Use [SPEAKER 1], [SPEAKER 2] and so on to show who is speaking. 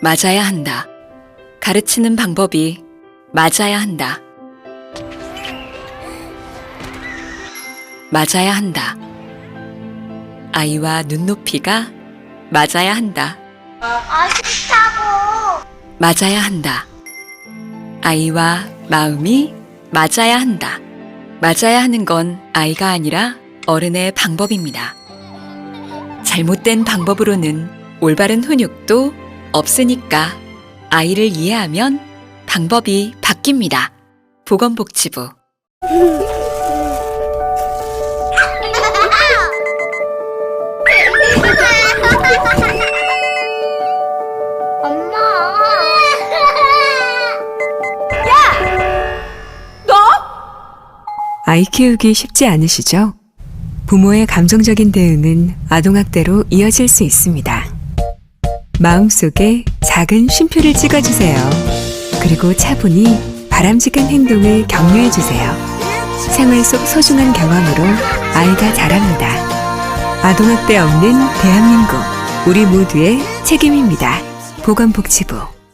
[SPEAKER 1] 맞아야 한다. 가르치는 방법이 맞아야 한다. 맞아야 한다. 아이와 눈높이가 맞아야 한다.
[SPEAKER 2] 아 싫다고.
[SPEAKER 1] 맞아야 한다. 아이와 마음이 맞아야 한다. 맞아야 하는 건 아이가 아니라 어른의 방법입니다. 잘못된 방법으로는 올바른 훈육도 없으니까 아이를 이해하면 방법이 바뀝니다. 보건복지부
[SPEAKER 2] 엄마.
[SPEAKER 3] 아이 키우기 쉽지 않으시죠? 부모의 감정적인 대응은 아동학대로 이어질 수 있습니다. 마음속에 작은 쉼표를 찍어주세요. 그리고 차분히 바람직한 행동을 격려해주세요. 생활 속 소중한 경험으로 아이가 자랍니다. 아동학대 없는 대한민국. 우리 모두의 책임입니다. 보건복지부.